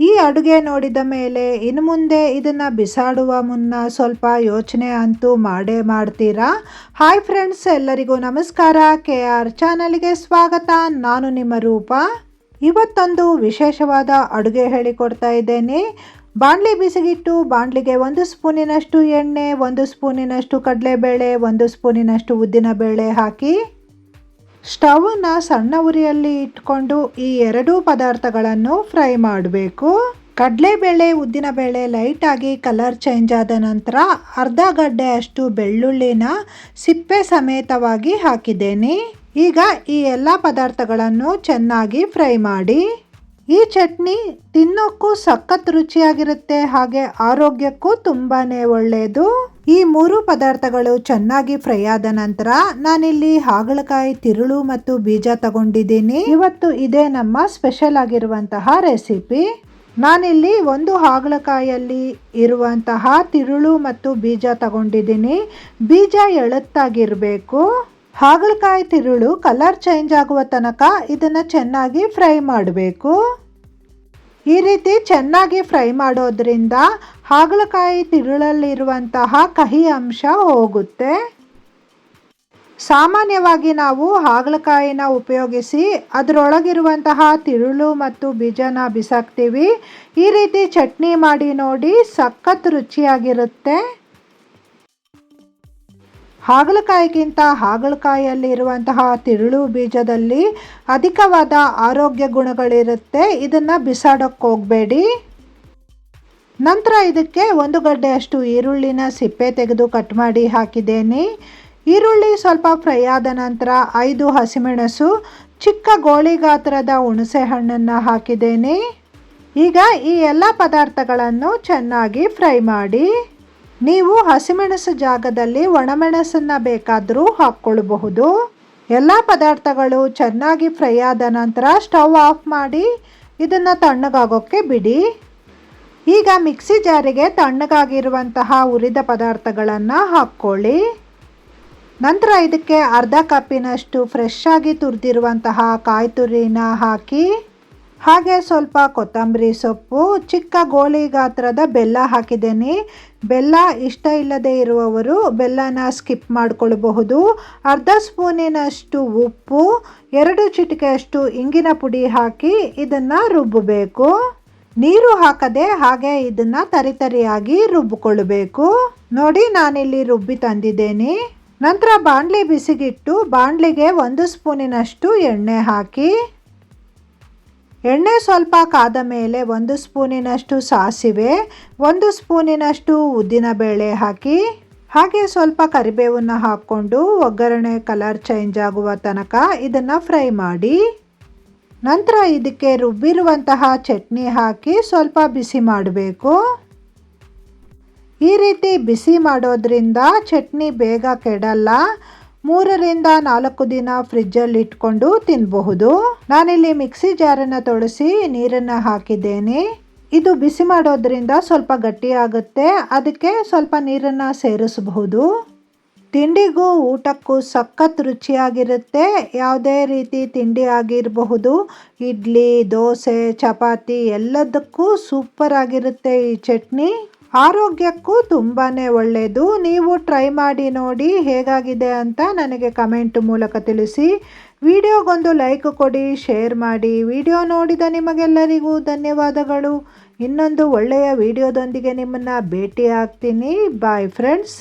ಈ ಅಡುಗೆ ನೋಡಿದ ಮೇಲೆ ಇನ್ನು ಮುಂದೆ ಇದನ್ನು ಬಿಸಾಡುವ ಮುನ್ನ ಸ್ವಲ್ಪ ಯೋಚನೆ ಅಂತೂ ಮಾಡೇ ಮಾಡ್ತೀರಾ? ಹಾಯ್ ಫ್ರೆಂಡ್ಸ್ ಎಲ್ಲರಿಗೂ ನಮಸ್ಕಾರ. ಕೆ ಆರ್ ಚಾನಲ್ಗೆ ಸ್ವಾಗತ. ನಾನು ನಿಮ್ಮ ರೂಪ. ಇವತ್ತೊಂದು ವಿಶೇಷವಾದ ಅಡುಗೆ ಹೇಳಿಕೊಡ್ತಾ ಇದ್ದೇನೆ. ಬಾಣಲಿ ಬಿಸಿಗಿಟ್ಟು, ಬಾಣಲಿಗೆ ಒಂದು ಸ್ಪೂನಿನಷ್ಟು ಎಣ್ಣೆ, ಒಂದು ಸ್ಪೂನಿನಷ್ಟು ಕಡಲೆಬೇಳೆ, ಒಂದು ಸ್ಪೂನಿನಷ್ಟು ಉದ್ದಿನ ಬೇಳೆ ಹಾಕಿ ಸ್ಟವ್ನ ಸಣ್ಣ ಉರಿಯಲ್ಲಿ ಇಟ್ಕೊಂಡು ಈ ಎರಡೂ ಪದಾರ್ಥಗಳನ್ನು ಫ್ರೈ ಮಾಡಬೇಕು. ಕಡಲೆಬೇಳೆ ಉದ್ದಿನಬೇಳೆ ಲೈಟಾಗಿ ಕಲರ್ ಚೇಂಜ್ ಆದ ನಂತರ ಅರ್ಧ ಗಡ್ಡೆ ಅಷ್ಟು ಬೆಳ್ಳುಳ್ಳಿನ ಸಿಪ್ಪೆ ಸಮೇತವಾಗಿ ಹಾಕಿದ್ದೇನೆ. ಈಗ ಈ ಎಲ್ಲ ಪದಾರ್ಥಗಳನ್ನು ಚೆನ್ನಾಗಿ ಫ್ರೈ ಮಾಡಿ. ಈ ಚಟ್ನಿ ತಿನ್ನೋಕ್ಕೂ ಸಖತ್ ರುಚಿಯಾಗಿರುತ್ತೆ, ಹಾಗೆ ಆರೋಗ್ಯಕ್ಕೂ ತುಂಬಾ ಒಳ್ಳೆಯದು ಈ ಮೂರು ಪದಾರ್ಥಗಳು ಚೆನ್ನಾಗಿ ಫ್ರೈ ಆದ ನಂತರ ನಾನಿಲ್ಲಿ ಹಾಗಲಕಾಯಿ, ತಿರುಳು ಮತ್ತು ಬೀಜ ತಗೊಂಡಿದ್ದೀನಿ. ಇವತ್ತು ಇದೇ ನಮ್ಮ ಸ್ಪೆಷಲ್ ಆಗಿರುವಂತಹ ರೆಸಿಪಿ. ನಾನಿಲ್ಲಿ ಒಂದು ಹಾಗಲಕಾಯಲ್ಲಿ ಇರುವಂತಹ ತಿರುಳು ಮತ್ತು ಬೀಜ ತಗೊಂಡಿದ್ದೀನಿ. ಬೀಜ ಎಳತ್ತಾಗಿರಬೇಕು. ಹಾಗಲಕಾಯಿ, ತಿರುಳು ಕಲರ್ ಚೇಂಜ್ ಆಗುವ ತನಕ ಇದನ್ನು ಚೆನ್ನಾಗಿ ಫ್ರೈ ಮಾಡಬೇಕು. ಈ ರೀತಿ ಚೆನ್ನಾಗಿ ಫ್ರೈ ಮಾಡೋದ್ರಿಂದ ಹಾಗಲಕಾಯಿ ತಿರುಳಲ್ಲಿರುವಂತಹ ಕಹಿ ಅಂಶ ಹೋಗುತ್ತೆ. ಸಾಮಾನ್ಯವಾಗಿ ನಾವು ಹಾಗಲಕಾಯಿನ ಉಪಯೋಗಿಸಿ ಅದರೊಳಗಿರುವಂತಹ ತಿರುಳು ಮತ್ತು ಬೀಜನ ಬಿಸಾಕ್ತೀವಿ. ಈ ರೀತಿ ಚಟ್ನಿ ಮಾಡಿ ನೋಡಿ ಸಖತ್ ರುಚಿಯಾಗಿರುತ್ತೆ. ಹಾಗಲಕಾಯಿಗಿಂತ ಹಾಗಲಕಾಯಿಯಲ್ಲಿರುವಂತಹ ತಿರುಳು ಬೀಜದಲ್ಲಿ ಅಧಿಕವಾದ ಆರೋಗ್ಯ ಗುಣಗಳಿರುತ್ತೆ. ಇದನ್ನು ಬಿಸಾಡೋಕ್ಕೆ ಹೋಗಬೇಡಿ. ನಂತರ ಇದಕ್ಕೆ ಒಂದು ಗಡ್ಡೆಯಷ್ಟು ಈರುಳ್ಳಿನ ಸಿಪ್ಪೆ ತೆಗೆದು ಕಟ್ ಮಾಡಿ ಹಾಕಿದ್ದೇನೆ. ಈರುಳ್ಳಿ ಸ್ವಲ್ಪ ಫ್ರೈ ಆದ ನಂತರ ಐದು ಹಸಿಮೆಣಸು, ಚಿಕ್ಕ ಗೋಳಿ ಗಾತ್ರದ ಹುಣಸೆ ಹಣ್ಣನ್ನು ಹಾಕಿದ್ದೇನೆ. ಈಗ ಈ ಎಲ್ಲ ಪದಾರ್ಥಗಳನ್ನು ಚೆನ್ನಾಗಿ ಫ್ರೈ ಮಾಡಿ, ನೀವು ಹಸಿಮೆಣಸು ಜಾಗದಲ್ಲಿ ಒಣಮೆಣಸನ್ನು ಬೇಕಾದರೂ ಹಾಕ್ಕೊಳ್ಬಹುದು. ಎಲ್ಲ ಪದಾರ್ಥಗಳು ಚೆನ್ನಾಗಿ ಫ್ರೈ ಆದ ನಂತರ ಸ್ಟವ್ ಆಫ್ ಮಾಡಿ ಇದನ್ನು ತಣ್ಣಗಾಗೋಕ್ಕೆ ಬಿಡಿ. ಈಗ ಮಿಕ್ಸಿ ಜಾರಿಗೆ ತಣ್ಣಗಾಗಿರುವಂತಹ ಉರಿದ ಪದಾರ್ಥಗಳನ್ನು ಹಾಕ್ಕೊಳ್ಳಿ. ನಂತರ ಇದಕ್ಕೆ ಅರ್ಧ ಕಪ್ಪಿನಷ್ಟು ಫ್ರೆಶ್ ಆಗಿ ತುರಿದಿರುವಂತಹ ಕಾಯಿ ತುರಿನ ಹಾಕಿ, ಹಾಗೆ ಸ್ವಲ್ಪ ಕೊತ್ತಂಬರಿ ಸೊಪ್ಪು, ಚಿಕ್ಕ ಗೋಳಿ ಗಾತ್ರದ ಬೆಲ್ಲ ಹಾಕಿದ್ದೀನಿ. ಬೆಲ್ಲ ಇಷ್ಟ ಇಲ್ಲದೆ ಇರುವವರು ಬೆಲ್ಲನ ಸ್ಕಿಪ್ ಮಾಡಿಕೊಳ್ಳಬಹುದು ಅರ್ಧ ಸ್ಪೂನಿನಷ್ಟು ಉಪ್ಪು, ಎರಡು ಚಿಟಿಕೆಯಷ್ಟು ಇಂಗಿನ ಪುಡಿ ಹಾಕಿ ಇದನ್ನು ರುಬ್ಬಬೇಕು. ನೀರು ಹಾಕದೆ ಹಾಗೆ ಇದನ್ನು ತರಿತರಿಯಾಗಿ ರುಬ್ಬಿಕೊಳ್ಬೇಕು ನೋಡಿ ನಾನಿಲ್ಲಿ ರುಬ್ಬಿ ತಂದಿದ್ದೇನೆ. ನಂತರ ಬಾಣಲಿ ಬಿಸಿಗಿಟ್ಟು ಬಾಂಡ್ಲಿಗೆ ಒಂದು ಸ್ಪೂನಿನಷ್ಟು ಎಣ್ಣೆ ಹಾಕಿ, ಎಣ್ಣೆ ಸ್ವಲ್ಪ ಕಾದ ಮೇಲೆ ಒಂದು ಸ್ಪೂನಿನಷ್ಟು ಸಾಸಿವೆ, ಒಂದು ಸ್ಪೂನಿನಷ್ಟು ಉದ್ದಿನಬೇಳೆ ಹಾಕಿ, ಹಾಗೆ ಸ್ವಲ್ಪ ಕರಿಬೇವನ್ನು ಹಾಕ್ಕೊಂಡು ಒಗ್ಗರಣೆ ಕಲರ್ ಚೇಂಜ್ ಆಗುವ ತನಕ ಇದನ್ನು ಫ್ರೈ ಮಾಡಿ. ನಂತರ ಇದಕ್ಕೆ ರುಬ್ಬಿರುವಂತಹ ಚಟ್ನಿ ಹಾಕಿ ಸ್ವಲ್ಪ ಬಿಸಿ ಮಾಡಬೇಕು. ಈ ರೀತಿ ಬಿಸಿ ಮಾಡೋದ್ರಿಂದ ಚಟ್ನಿ ಬೇಗ ಕೆಡಲ್ಲ. ಮೂರರಿಂದ ನಾಲ್ಕು ದಿನ ಫ್ರಿಜ್ಜಲ್ಲಿ ಇಟ್ಕೊಂಡು ತಿನ್ನಬಹುದು ನಾನಿಲ್ಲಿ ಮಿಕ್ಸಿ ಜಾರನ್ನು ತೊಳಸಿ ನೀರನ್ನು ಹಾಕಿದ್ದೇನೆ. ಇದು ಬಿಸಿ ಮಾಡೋದ್ರಿಂದ ಸ್ವಲ್ಪ ಗಟ್ಟಿಯಾಗುತ್ತೆ. ಅದಕ್ಕೆ ಸ್ವಲ್ಪ ನೀರನ್ನು ಸೇರಿಸಬಹುದು. ತಿಂಡಿಗೂ ಊಟಕ್ಕೂ ಸಖತ್ ರುಚಿಯಾಗಿರುತ್ತೆ. ಯಾವುದೇ ರೀತಿ ತಿಂಡಿ ಆಗಿರಬಹುದು. ಇಡ್ಲಿ, ದೋಸೆ, ಚಪಾತಿ ಎಲ್ಲದಕ್ಕೂ ಸೂಪರ್ ಆಗಿರುತ್ತೆ ಈ ಚಟ್ನಿ. ಆರೋಗ್ಯಕ್ಕೂ ತುಂಬಾ ಒಳ್ಳೆಯದು ನೀವು ಟ್ರೈ ಮಾಡಿ ನೋಡಿ ಹೇಗಾಗಿದೆ ಅಂತ ನನಗೆ ಕಮೆಂಟ್ ಮೂಲಕ ತಿಳಿಸಿ. ವಿಡಿಯೋಗೊಂದು ಲೈಕ್ ಕೊಡಿ, ಶೇರ್ ಮಾಡಿ. ವಿಡಿಯೋ ನೋಡಿದ ನಿಮಗೆಲ್ಲರಿಗೂ ಧನ್ಯವಾದಗಳು. ಇನ್ನೊಂದು ಒಳ್ಳೆಯ ವಿಡಿಯೋದೊಂದಿಗೆ ನಿಮ್ಮನ್ನು ಭೇಟಿ ಆಗ್ತೀನಿ ಬಾಯ್ ಫ್ರೆಂಡ್ಸ್